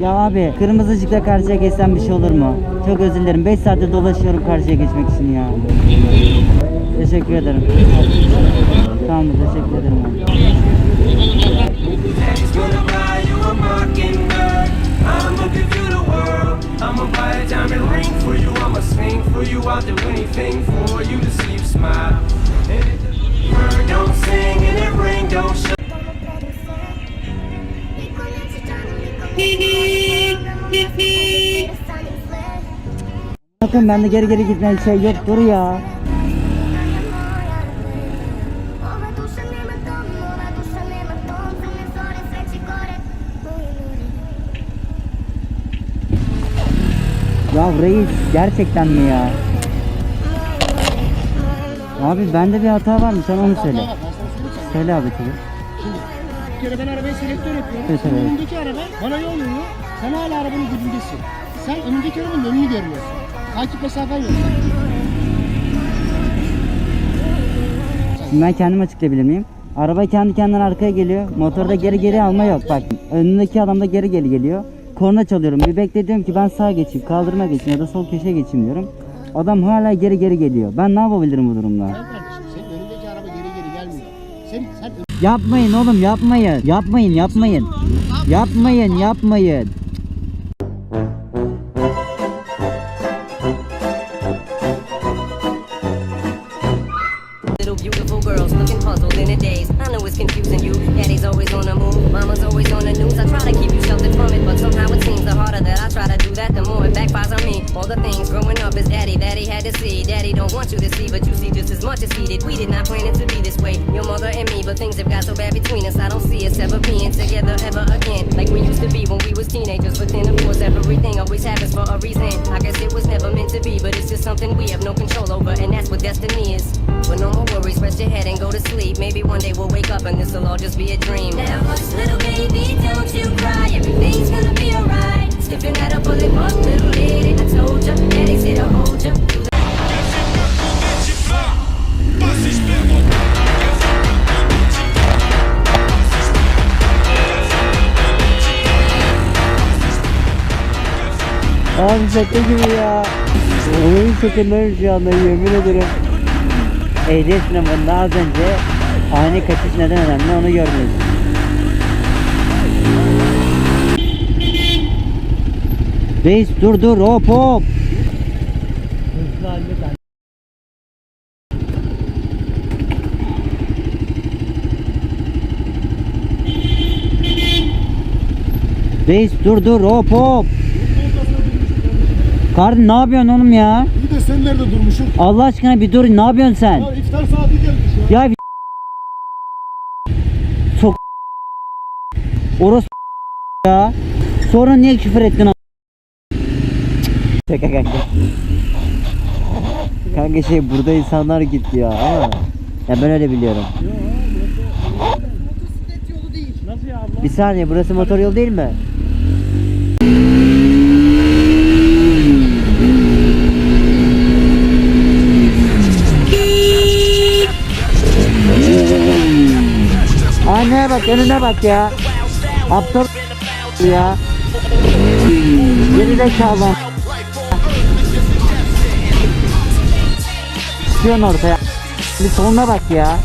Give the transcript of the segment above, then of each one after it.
Ya abi kırmızı ışıkta karşıya geçsem bir şey olur mu? Çok özür dilerim. 5 saattir dolaşıyorum karşıya geçmek için ya. Teşekkür ederim. Tamam teşekkür ederim. abi. Bakın bende geri geri gitmeyen şey yok dur ya. Ya reis gerçekten mi ya? Abi bende bir hata var mı? Sen onu söyle. Söyle abi tabii. Bir kere ben arabayı selektör yapıyorum. Evet, evet. önündeki araba bana yol veriyor. Sen hala arabanın dibindesin. Sen önündeki arabanın önünü görmüyorsun. Takip mesafen yok. Ben kendim açıklayabilir miyim? Araba kendi kendine arkaya geliyor. Motorda geri geri alma yok. Bak önündeki adam da geri geri geliyor. Korna çalıyorum. Bir bekle diyorum ki ben sağa geçeyim, kaldırıma geçeyim ya da sol köşeye geçeyim diyorum. Adam hala geri geri geliyor. Ben ne yapabilirim bu durumda? Sen kardeşim senin önündeki araba geri geri gelmiyor. Sen, sen Yapmayın oğlum yapmayın. Yapmayın yapmayın. Yapmayın yapmayın. Girls looking puzzled in a daze. I know it's confusing you. Daddy's always on the move, mama's always on the news. I try to keep you sheltered from it, but somehow it seems the harder that I try to do that, the more it backfires on me. All the things growing up is daddy he had to see. Daddy don't want you to see, but you see just as much as he did. We did not plan it to be this way, your mother and me, but things have got so bad between us. I don't see us ever being together ever again, like we used to be when we was teenagers. Always happens for a reason. I guess it was never meant to be, but it's just something we have no control over, and that's what destiny is. But no more worries, rest your head and go to sleep. Maybe one day we'll wake up and this'll all just be a dream. Now hush, little baby, don't you cry. Everything's gonna be alright. Stiffen at a bullet little lady. I told ya, şaka gibi ya. Oyun sıkıntıları şu anda yemin ederim. Ehliyet sınavında az önce ani kaçış neden önemli onu gördünüz. Reis dur dur hop hop. Reis dur dur hop hop. Kardeşim ne yapıyorsun oğlum ya? İyi de sen nerede durmuşsun? Allah aşkına bir dur ne yapıyorsun sen? Ya iftar saati gelmiş ya. Ya bir sok Orası ya. Sonra niye küfür ettin a- Şaka kanka. Kanka şey burada insanlar gitti ya ama ya ben öyle biliyorum. Nasıl ya abla? Bir saniye burası motor yolu değil mi? Anneye bak önüne bak ya. Aptal ya. Geri zekalı. Çıkıyorsun ortaya. Bir soluna bak ya.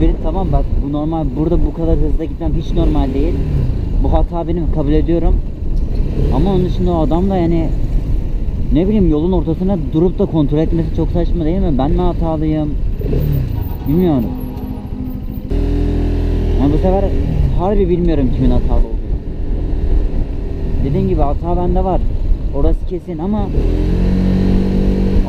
benim tamam bak bu normal burada bu kadar hızlı gitmem hiç normal değil. Bu hata benim kabul ediyorum. Ama onun dışında o adam da yani ne bileyim yolun ortasına durup da kontrol etmesi çok saçma değil mi? Ben mi hatalıyım? Bilmiyorum. Yani bu sefer harbi bilmiyorum kimin hatalı olduğunu. Dediğim gibi hata bende var. Orası kesin ama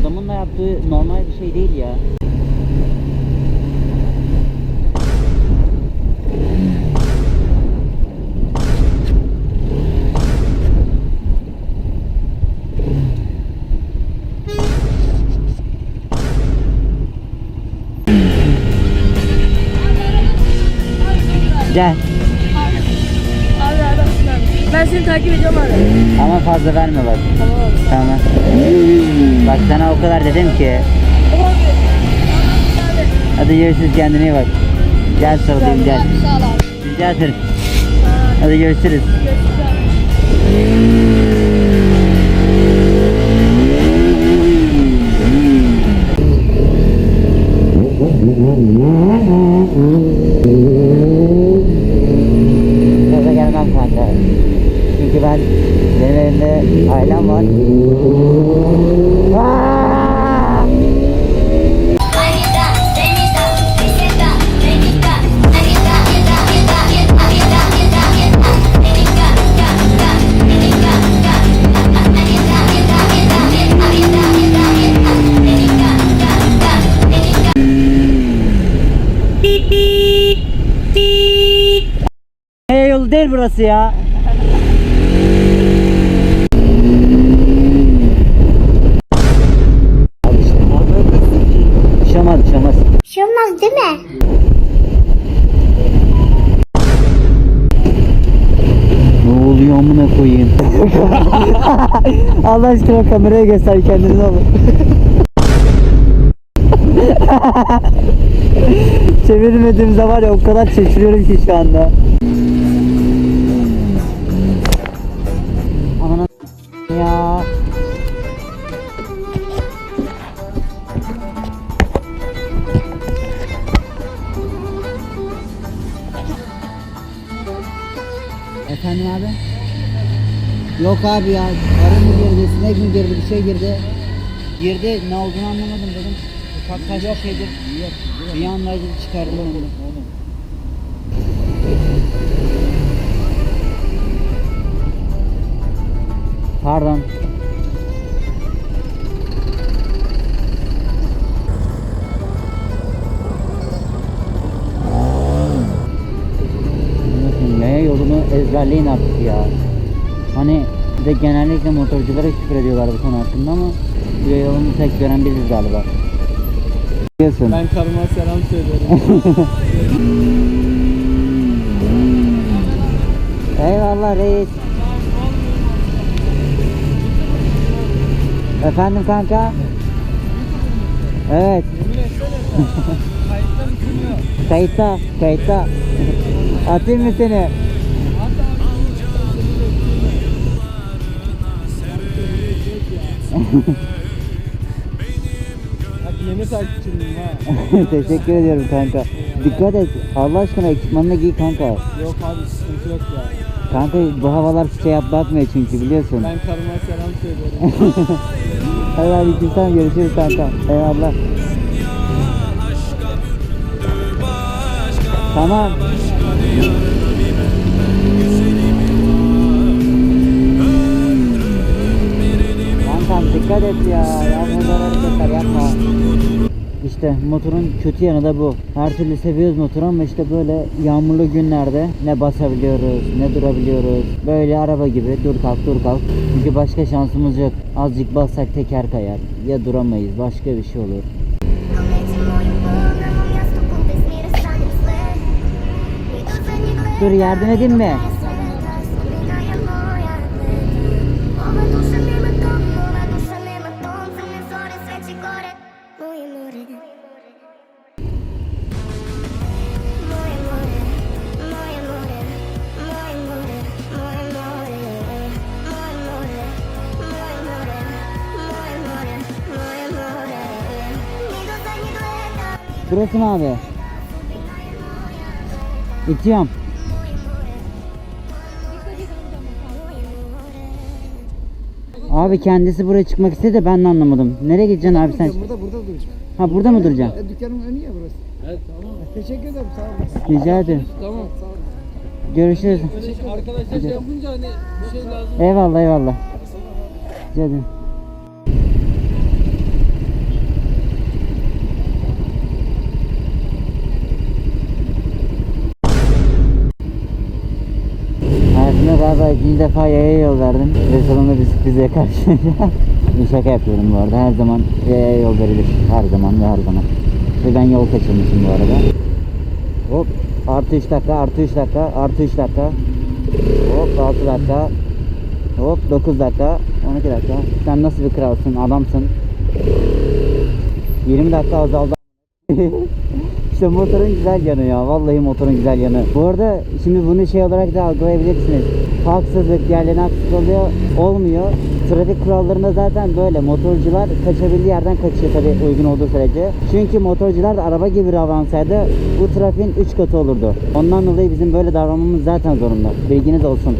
adamın da yaptığı normal bir şey değil ya. Gel. Abi abi. Ben seni takip ediyorum abi. Ama fazla verme bak. Tamam abi. Tamam. Bak sana o kadar dedim ki. Hadi görüşürüz kendine iyi bak. Gel sarılayım gel. Rica ederim. Hadi görüşürüz. Görüşürüz abi. Gaza gelmem kanka. Benim evimde ailem var. Aa! Hey yolu değil burası ya. Al işte. Bir şey olmaz, bir şey olmaz. Bir şey olmaz değil mi? Ne oluyor amına koyayım? Allah aşkına kameraya göster kendini ne olur. Çevirmediğimde var ya o kadar şaşırıyorum ki şu anda. Aman ya. Efendim abi? Yok abi ya. Arı mı girdi, sinek mi girdi, bir şey girdi. Girdi, ne olduğunu anlamadım dedim. Ufak taş bir şeydir. Bir anda acıdı çıkardım onu. Pardon. Yaya yolunu ezberleyin artık ya. Hani bir de genellikle motorculara küfür ediyorlar bu konu hakkında ama yolunu tek gören biziz galiba. Biliyorsun. Ben karıma selam söylüyorum. Eyvallah reis. Efendim kanka? Evet. kayıtta, kayıtta. Atayım mı seni? Bak yeni takipçimim ha. Teşekkür ediyorum kanka. Dikkat et. Allah aşkına ekipmanını giy kanka. Yok abi sıkıntı yok ya. Kanka bu havalar şey yaplatmıyor çünkü biliyorsun. Ben karıma selam söylüyorum. Hadi hadi güzel görüşürüz kanka. Eyvallah. Tamam. Dikkat et ya. Yağmurlar hareketler yapma. İşte motorun kötü yanı da bu. Her türlü seviyoruz motoru ama işte böyle yağmurlu günlerde ne basabiliyoruz, ne durabiliyoruz. Böyle araba gibi dur kalk dur kalk. Çünkü başka şansımız yok. Azıcık bassak teker kayar. Ya duramayız başka bir şey olur. Dur yardım edeyim mi? Burası mı abi? İtiyorum. Abi kendisi buraya çıkmak istedi de ben de anlamadım. Nereye gideceksin abi sen? Burada burada duracağım. Ha burada mı duracaksın? E, dükkanın önü ya burası. evet tamam. Teşekkür ederim sağ olun. Rica ederim. Tamam sağ ol. Görüşürüz. Arkadaşlar şey yapınca hani bir şey lazım. Eyvallah eyvallah. Rica ederim. Galiba ikinci defa yaya yol verdim ve sonunda bir sürprize karşılayacağım. Şaka yapıyorum bu arada. Her zaman yaya yol verilir. Her zaman ve her zaman. Ve ben yol kaçırmışım bu arada. Hop. Artı 3 dakika, artı 3 dakika, artı 3 dakika. Hop 6 dakika. Hop 9 dakika, 12 dakika. Sen nasıl bir kralsın, adamsın. 20 dakika azaldı. İşte motorun güzel yanı ya. Vallahi motorun güzel yanı. Bu arada şimdi bunu şey olarak da algılayabilirsiniz. Haksızlık, diğerlerine haksızlık oluyor, olmuyor. Trafik kurallarında zaten böyle. Motorcular kaçabildiği yerden kaçıyor tabii uygun olduğu sürece. Çünkü motorcular da araba gibi davransaydı bu trafiğin 3 katı olurdu. Ondan dolayı bizim böyle davranmamız zaten zorunda. Bilginiz olsun.